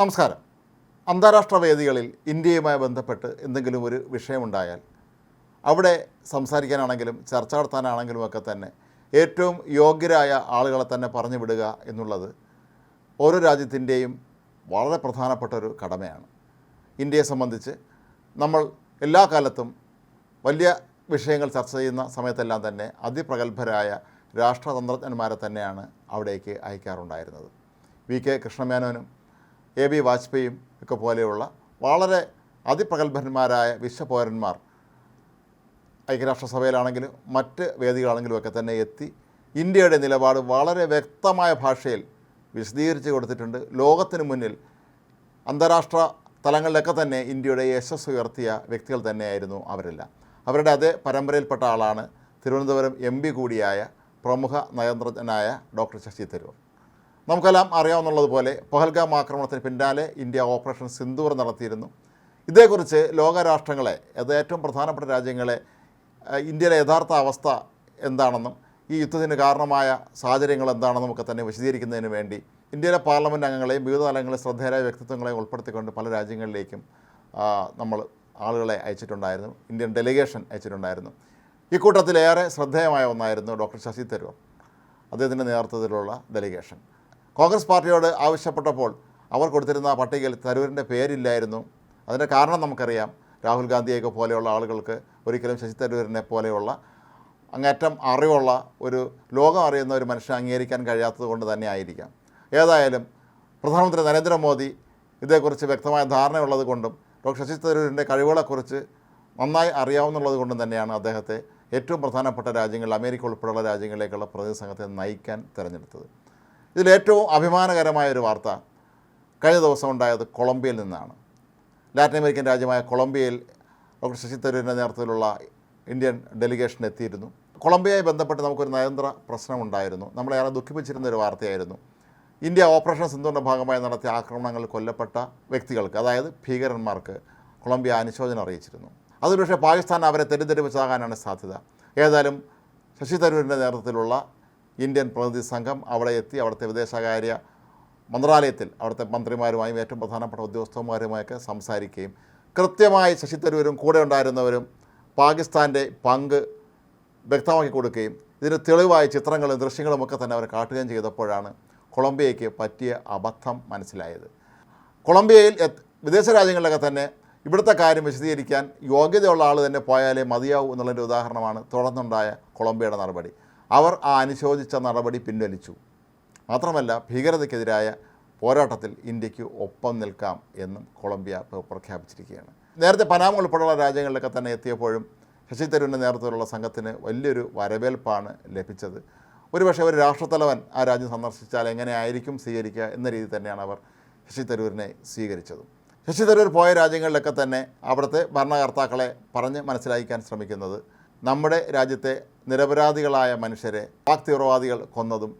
നമസ്കാരം. അന്താരാഷ്ട്ര വേദികളിൽ ഇന്ത്യയുമായി ബന്ധപ്പെട്ട് എന്തെങ്കിലും ഒരു വിഷയമുണ്ടായാൽ അവിടെ സംസാരിക്കാനാണെങ്കിലും ചർച്ച നടത്താനാണെങ്കിലും ഒക്കെ തന്നെ ഏറ്റവും യോഗ്യരായ ആളുകളെ തന്നെ പറഞ്ഞു വിടുക എന്നുള്ളത് ഓരോ രാജ്യത്തിന്റെയും വളരെ പ്രധാനപ്പെട്ട ഒരു കടമയാണ്. ഇന്ത്യയെ സംബന്ധിച്ച് നമ്മൾ എല്ലാ കാലത്തും വലിയ വിഷയങ്ങൾ ചർച്ച ചെയ്യുന്ന സമയത്തെല്ലാം തന്നെ അതിപ്രഗത്ഭരായ രാഷ്ട്രതന്ത്രജ്ഞന്മാരെ തന്നെയാണ് അവിടേക്ക് അയക്കാറുണ്ടായിരുന്നത്. വി കെ കൃഷ്ണമേനോനും എ ബി വാജ്പേയും ഒക്കെ പോലെയുള്ള വളരെ അതിപ്രഗത്ഭന്മാരായ വിശ്വപൗരന്മാർ ഐക്യരാഷ്ട്രസഭയിലാണെങ്കിലും മറ്റ് വേദികളാണെങ്കിലും ഒക്കെ തന്നെ എത്തി ഇന്ത്യയുടെ നിലപാട് വളരെ വ്യക്തമായ ഭാഷയിൽ വിശദീകരിച്ച് കൊടുത്തിട്ടുണ്ട്. ലോകത്തിന് മുന്നിൽ അന്താരാഷ്ട്ര തലങ്ങളിലൊക്കെ തന്നെ ഇന്ത്യയുടെ യശസ് ഉയർത്തിയ വ്യക്തികൾ തന്നെയായിരുന്നു അവരെല്ലാം. അവരുടെ അതേ പരമ്പരയിൽപ്പെട്ട ആളാണ് തിരുവനന്തപുരം എം കൂടിയായ പ്രമുഖ നയതന്ത്രജ്ഞനായ ഡോക്ടർ ശശി തരൂർ. നമുക്കെല്ലാം അറിയാവുന്നതുപോലെ പഹൽഗാം ആക്രമണത്തിന് പിന്നാലെ ഇന്ത്യ ഓപ്പറേഷൻ സിന്ദൂർ നടത്തിയിരുന്നു. ഇതേക്കുറിച്ച് ലോകരാഷ്ട്രങ്ങളെ അത് ഏറ്റവും പ്രധാനപ്പെട്ട രാജ്യങ്ങളെ ഇന്ത്യയിലെ യഥാർത്ഥ അവസ്ഥ എന്താണെന്നും ഈ യുദ്ധത്തിന് കാരണമായ സാഹചര്യങ്ങൾ എന്താണെന്നും ഒക്കെ തന്നെ വിശദീകരിക്കുന്നതിന് വേണ്ടി ഇന്ത്യയിലെ പാർലമെന്റ് അംഗങ്ങളെയും വിവിധ തലങ്ങളെയും ശ്രദ്ധേയരായ വ്യക്തിത്വങ്ങളെയും ഉൾപ്പെടുത്തിക്കൊണ്ട് പല രാജ്യങ്ങളിലേക്കും നമ്മൾ ആളുകളെ അയച്ചിട്ടുണ്ടായിരുന്നു. Indian delegation അയച്ചിട്ടുണ്ടായിരുന്നു. ഇക്കൂട്ടത്തിലേറെ ശ്രദ്ധേയമായ ഒന്നായിരുന്നു ഡോക്ടർ ശശി തരൂർ അദ്ദേഹത്തിന്റെ നേതൃത്വത്തിലുള്ള ഡെലിഗേഷൻ. കോൺഗ്രസ് പാർട്ടിയോട് ആവശ്യപ്പെട്ടപ്പോൾ അവർ കൊടുത്തിരുന്ന പട്ടികയിൽ തരൂരിന്റെ പേരില്ലായിരുന്നു. അതിന്റെ കാരണം നമുക്കറിയാം. രാഹുൽ ഗാന്ധിയൊക്കെ പോലെയുള്ള ആളുകൾക്ക് ഒരിക്കലും ശശി തരൂരിനെ പോലെയുള്ള അങ്ങേറ്റം അറിവുള്ള ഒരു ലോകം അറിയുന്ന ഒരു മനുഷ്യനെ അംഗീകരിക്കാൻ കഴിയാത്തത് കൊണ്ട് തന്നെ ആയിരിക്കാം. ഏതായാലും പ്രധാനമന്ത്രി നരേന്ദ്രമോദി ഇതേക്കുറിച്ച് വ്യക്തമായ ധാരണയുള്ളത് കൊണ്ടും ഡോക്ടർ ശശി തരൂരിന്റെ കഴിവുകളെക്കുറിച്ച് നന്നായി അറിയാവുന്നുള്ളത് കൊണ്ടും തന്നെയാണ് അദ്ദേഹത്തെ ഏറ്റവും പ്രധാനപ്പെട്ട രാജ്യങ്ങളിൽ അമേരിക്ക ഉൾപ്പെടെയുള്ള രാജ്യങ്ങളിലേക്കുള്ള പ്രതിനിധി സംഘത്തെ നയിക്കാൻ തിരഞ്ഞെടുത്തത്. ഇതിലേറ്റവും അഭിമാനകരമായ ഒരു വാർത്ത കഴിഞ്ഞ ദിവസം ഉണ്ടായത് കൊളംബിയയിൽ നിന്നാണ്. ലാറ്റിൻ അമേരിക്കൻ രാജ്യമായ കൊളംബിയയിൽ ഡോക്ടർ ശശി തരൂരിന്റെ നേതൃത്വത്തിലുള്ള ഇന്ത്യൻ ഡെലിഗേഷൻ എത്തിയിരുന്നു. കൊളംബിയയെ ബന്ധപ്പെട്ട് നമുക്കൊരു നയതന്ത്ര പ്രശ്നമുണ്ടായിരുന്നു. നമ്മളേറെ ദുഃഖിപ്പിച്ചിരുന്ന ഒരു വാർത്തയായിരുന്നു. ഇന്ത്യ ഓപ്പറേഷൻ സിന്ധുവിന്റെ ഭാഗമായി നടത്തിയ ആക്രമണങ്ങളിൽ കൊല്ലപ്പെട്ട വ്യക്തികൾക്ക് അതായത് ഭീകരന്മാർക്ക് കൊളംബിയ അനുശോചനം അറിയിച്ചിരുന്നു. അതൊരു പക്ഷേ പാകിസ്ഥാൻ അവരെ തെറ്റിദ്ധരിപ്പിച്ചാകാനാണ് സാധ്യത. ഏതായാലും ശശി തരൂരിന്റെ നേതൃത്വത്തിലുള്ള ഇന്ത്യൻ പ്രതിനിധി സംഘം അവിടെ എത്തി അവിടുത്തെ വിദേശകാര്യ മന്ത്രാലയത്തിൽ അവിടുത്തെ മന്ത്രിമാരുമായും ഏറ്റവും പ്രധാനപ്പെട്ട ഉദ്യോഗസ്ഥന്മാരുമായൊക്കെ സംസാരിക്കുകയും കൃത്യമായി ശശി തരൂരും കൂടെ ഉണ്ടായിരുന്നവരും പാകിസ്ഥാന്റെ പങ്ക് വ്യക്തമാക്കി കൊടുക്കുകയും ഇതിന് തെളിവായ ചിത്രങ്ങളും ദൃശ്യങ്ങളും ഒക്കെ തന്നെ അവർ കാട്ടുകയും ചെയ്തപ്പോഴാണ് കൊളംബിയയ്ക്ക് പറ്റിയ അബദ്ധം മനസ്സിലായത്. കൊളംബിയയിൽ വിദേശ രാജ്യങ്ങളിലൊക്കെ തന്നെ ഇവിടുത്തെ കാര്യം വിശദീകരിക്കാൻ യോഗ്യതയുള്ള ആൾ തന്നെ പോയാലേ മതിയാവൂ എന്നുള്ളതിന്റെ ഉദാഹരണമാണ് തുടർന്നുണ്ടായ കൊളംബിയയുടെ നടപടി. അവർ ആ അനുശോചിച്ച നടപടി പിൻവലിച്ചു. മാത്രമല്ല ഭീകരതയ്ക്കെതിരായ പോരാട്ടത്തിൽ ഇന്ത്യയ്ക്ക് ഒപ്പം നിൽക്കാം എന്നും കൊളംബിയ പ്രഖ്യാപിച്ചിരിക്കുകയാണ്. നേരത്തെ പനാമ ഉൾപ്പെടെയുള്ള രാജ്യങ്ങളിലൊക്കെ തന്നെ എത്തിയപ്പോഴും ശശി തരൂരിന്റെ നേതൃത്വത്തിലുള്ള സംഘത്തിന് വലിയൊരു വരവേൽപ്പാണ് ലഭിച്ചത്. ഒരുപക്ഷെ ഒരു രാഷ്ട്രത്തലവൻ ആ രാജ്യം സന്ദർശിച്ചാൽ എങ്ങനെയായിരിക്കും സ്വീകരിക്കുക എന്ന രീതി തന്നെയാണ് അവർ ശശി തരൂരിനെ സ്വീകരിച്ചത്. ശശി തരൂർ പോയ രാജ്യങ്ങളിലൊക്കെ തന്നെ അവിടുത്തെ ഭരണകർത്താക്കളെ പറഞ്ഞ് മനസ്സിലാക്കാൻ ശ്രമിക്കുന്നത് നമ്മുടെ രാജ്യത്തെ നിരപരാധികളായ മനുഷ്യരെ പാക് തീവ്രവാദികൾ കൊന്നതും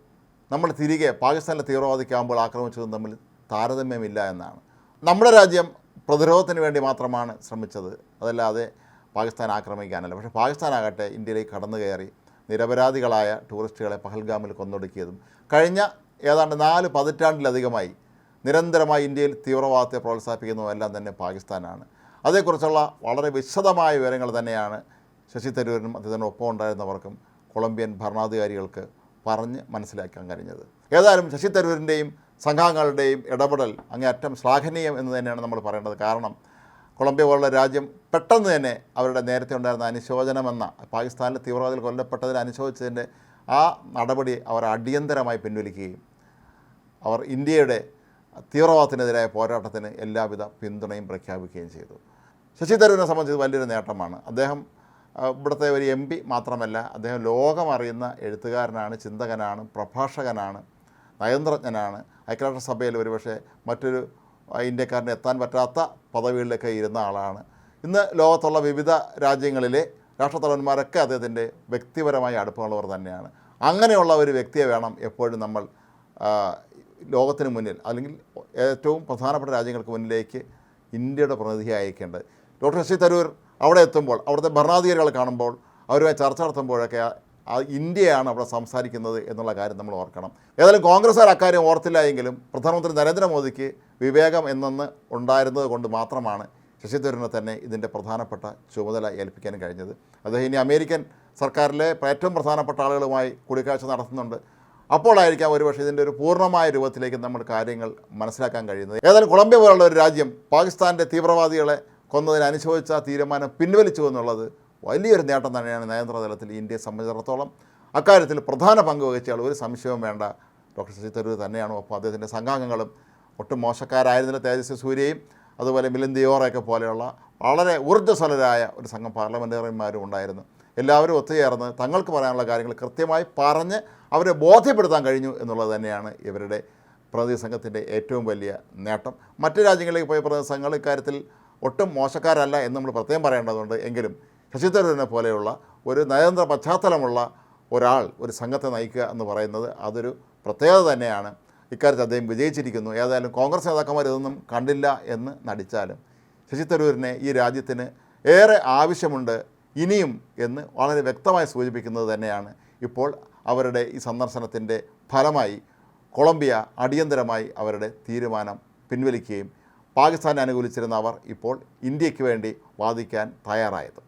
നമ്മൾ തിരികെ പാകിസ്ഥാനിലെ തീവ്രവാദിക്കാകുമ്പോൾ ആക്രമിച്ചതും തമ്മിൽ താരതമ്യമില്ല എന്നാണ്. നമ്മുടെ രാജ്യം പ്രതിരോധത്തിന് വേണ്ടി മാത്രമാണ് ശ്രമിച്ചത്. അതല്ലാതെ പാകിസ്ഥാൻ ആക്രമിക്കാനല്ല. പക്ഷേ പാകിസ്ഥാനാകട്ടെ ഇന്ത്യയിലേക്ക് കടന്നു കയറി നിരപരാധികളായ ടൂറിസ്റ്റുകളെ പഹൽഗാമിൽ കൊന്നൊടുക്കിയതും കഴിഞ്ഞ ഏതാണ്ട് നാല് പതിറ്റാണ്ടിലധികമായി നിരന്തരമായി ഇന്ത്യയിൽ തീവ്രവാദത്തെ പ്രോത്സാഹിപ്പിക്കുന്നതുമെല്ലാം തന്നെ പാകിസ്ഥാനാണ്. അതേക്കുറിച്ചുള്ള വളരെ വിശദമായ വിവരങ്ങൾ തന്നെയാണ് ശശി തരൂരിനും അദ്ദേഹത്തിന് ഒപ്പം ഉണ്ടായിരുന്നവർക്കും കൊളംബിയൻ ഭരണാധികാരികൾക്ക് പറഞ്ഞ് മനസ്സിലാക്കാൻ കഴിഞ്ഞത്. ഏതായാലും ശശി തരൂരിന്റെയും സംഘാംഗങ്ങളുടെയും ഇടപെടൽ അങ്ങേയറ്റം ശ്ലാഘനീയം എന്ന് തന്നെയാണ് നമ്മൾ പറയേണ്ടത്. കാരണം കൊളംബിയ പോലുള്ള രാജ്യം പെട്ടെന്ന് തന്നെ അവരുടെ നേരത്തെ ഉണ്ടായിരുന്ന അനുശോചനമെന്ന പാകിസ്ഥാനിലെ തീവ്രവാദികൾ കൊല്ലപ്പെട്ടതിൽ അനുശോചിച്ചതിന്റെ ആ നടപടി അവർ അടിയന്തരമായി പിൻവലിക്കുകയും അവർ ഇന്ത്യയുടെ തീവ്രവാദത്തിനെതിരായ പോരാട്ടത്തിന് എല്ലാവിധ പിന്തുണയും പ്രഖ്യാപിക്കുകയും ചെയ്തു. ശശി തരൂരിനെ സംബന്ധിച്ച് വലിയൊരു നേട്ടമാണ്. അദ്ദേഹം ഇവിടുത്തെ ഒരു എം പി മാത്രമല്ല അദ്ദേഹം ലോകമറിയുന്ന എഴുത്തുകാരനാണ് ചിന്തകനാണ് പ്രഭാഷകനാണ് നയതന്ത്രജ്ഞനാണ്. ഐക്യരാഷ്ട്രസഭയിൽ ഒരുപക്ഷെ മറ്റൊരു ഇന്ത്യക്കാരന് എത്താൻ പറ്റാത്ത പദവികളിലൊക്കെ ഇരുന്ന ആളാണ്. ഇന്ന് ലോകത്തുള്ള വിവിധ രാജ്യങ്ങളിലെ രാഷ്ട്രത്തലവന്മാരൊക്കെ അദ്ദേഹത്തിന്റെ വ്യക്തിപരമായ അടുപ്പമുള്ളവർ തന്നെയാണ്. അങ്ങനെയുള്ള ഒരു വ്യക്തിയെ വേണം എപ്പോഴും നമ്മൾ ലോകത്തിന് മുന്നിൽ അല്ലെങ്കിൽ ഏറ്റവും പ്രധാനപ്പെട്ട രാജ്യങ്ങൾക്ക് മുന്നിലേക്ക് ഇന്ത്യയുടെ പ്രതിനിധിയായിരിക്കേണ്ടത് ഡോക്ടർ ശശി തരൂർ അവിടെ എത്തുമ്പോൾ അവിടുത്തെ ഭരണാധികാരികളെ കാണുമ്പോൾ അവരുമായി ചർച്ച നടത്തുമ്പോഴൊക്കെ ഇന്ത്യയാണ് അവിടെ സംസാരിക്കുന്നത് എന്നുള്ള കാര്യം നമ്മൾ ഓർക്കണം. ഏതായാലും കോൺഗ്രസ്സുകാർ അക്കാര്യം ഓർത്തില്ല എങ്കിലും പ്രധാനമന്ത്രി നരേന്ദ്രമോദിക്ക് വിവേകം എന്നൊന്ന് ഉണ്ടായിരുന്നത് കൊണ്ട് മാത്രമാണ് ശശി തരൂരിനെ തന്നെ ഇതിന്റെ പ്രധാനപ്പെട്ട ചുമതല ഏൽപ്പിക്കാൻ കഴിഞ്ഞത്. അദ്ദേഹം ഇനി അമേരിക്കൻ സർക്കാരിലെ ഏറ്റവും പ്രധാനപ്പെട്ട ആളുകളുമായി കൂടിക്കാഴ്ച നടത്തുന്നുണ്ട്. അപ്പോഴായിരിക്കാം ഒരുപക്ഷെ ഇതിന്റെ ഒരു പൂർണമായ രൂപത്തിലേക്ക് നമ്മൾ കാര്യങ്ങൾ മനസ്സിലാക്കാൻ കഴിയുന്നത്. ഏതായാലും കൊളംബിയ പോലുള്ള ഒരു രാജ്യം പാകിസ്ഥാന്റെ തീവ്രവാദികളെ കൊന്നതിന് അനുശോചിച്ച തീരുമാനം പിൻവലിച്ചു എന്നുള്ളത് വലിയൊരു നേട്ടം തന്നെയാണ് നയതന്ത്ര തലത്തിൽ ഇന്ത്യയെ സംബന്ധിച്ചിടത്തോളം. അക്കാര്യത്തിൽ പ്രധാന പങ്ക് വഹിച്ചയാൾ ഒരു സംശയവും വേണ്ട. ഡോക്ടർ ശശി തരൂർ തന്നെയാണ്. ഒപ്പം അദ്ദേഹത്തിന്റെ സംഘാംഗങ്ങളും ഒട്ടും മോശക്കാരായിരുന്നില്ല തേജസ്വി സൂര്യയും. അതുപോലെ മിലിന്ദ് ദിയോറയൊക്കെ പോലെയുള്ള വളരെ ഊർജസ്വലരായ ഒരു സംഘം പാർലമെന്റേറിയന്മാരും ഉണ്ടായിരുന്നു. എല്ലാവരും ഒത്തുചേർന്ന് തങ്ങൾക്ക് പറയാനുള്ള കാര്യങ്ങൾ കൃത്യമായി പറഞ്ഞ് അവരെ ബോധ്യപ്പെടുത്താൻ കഴിഞ്ഞു എന്നുള്ളത് തന്നെയാണ് ഇവരുടെ പ്രതിനിധി സംഘത്തിന്റെ ഏറ്റവും വലിയ നേട്ടം. മറ്റു രാജ്യങ്ങളിലേക്ക് പോയ പ്രതിനിധി സംഘങ്ങൾ ഇക്കാര്യത്തിൽ ഒട്ടും മോശക്കാരല്ല എന്ന് നമ്മൾ പ്രത്യേകം പറയേണ്ടതുണ്ട് എങ്കിലും ശശി തരൂരിനെ പോലെയുള്ള ഒരു നയതന്ത്ര പശ്ചാത്തലമുള്ള ഒരാൾ ഒരു സംഘത്തെ നയിക്കുക എന്ന് പറയുന്നത് അതൊരു പ്രത്യേകത തന്നെയാണ്. ഇക്കാര്യത്തിൽ അദ്ദേഹം വിജയിച്ചിരിക്കുന്നു. ഏതായാലും കോൺഗ്രസ് നേതാക്കന്മാർ ഇതൊന്നും കണ്ടില്ല എന്ന് നടിച്ചാലും ശശി തരൂരിനെ ഈ രാജ്യത്തിന് ഏറെ ആവശ്യമുണ്ട് ഇനിയും എന്ന് വളരെ വ്യക്തമായി സൂചിപ്പിക്കുന്നത് തന്നെയാണ്. ഇപ്പോൾ അവരുടെ ഈ സന്ദർശനത്തിന്റെ ഫലമായി കൊളംബിയ അടിയന്തരമായി അവരുടെ തീരുമാനം പിൻവലിക്കുകയും പാകിസ്ഥാനെ അനുകൂലിച്ചിരുന്ന അവർ ഇപ്പോൾ ഇന്ത്യയ്ക്ക് വേണ്ടി വാദിക്കാൻ തയ്യാറായത്.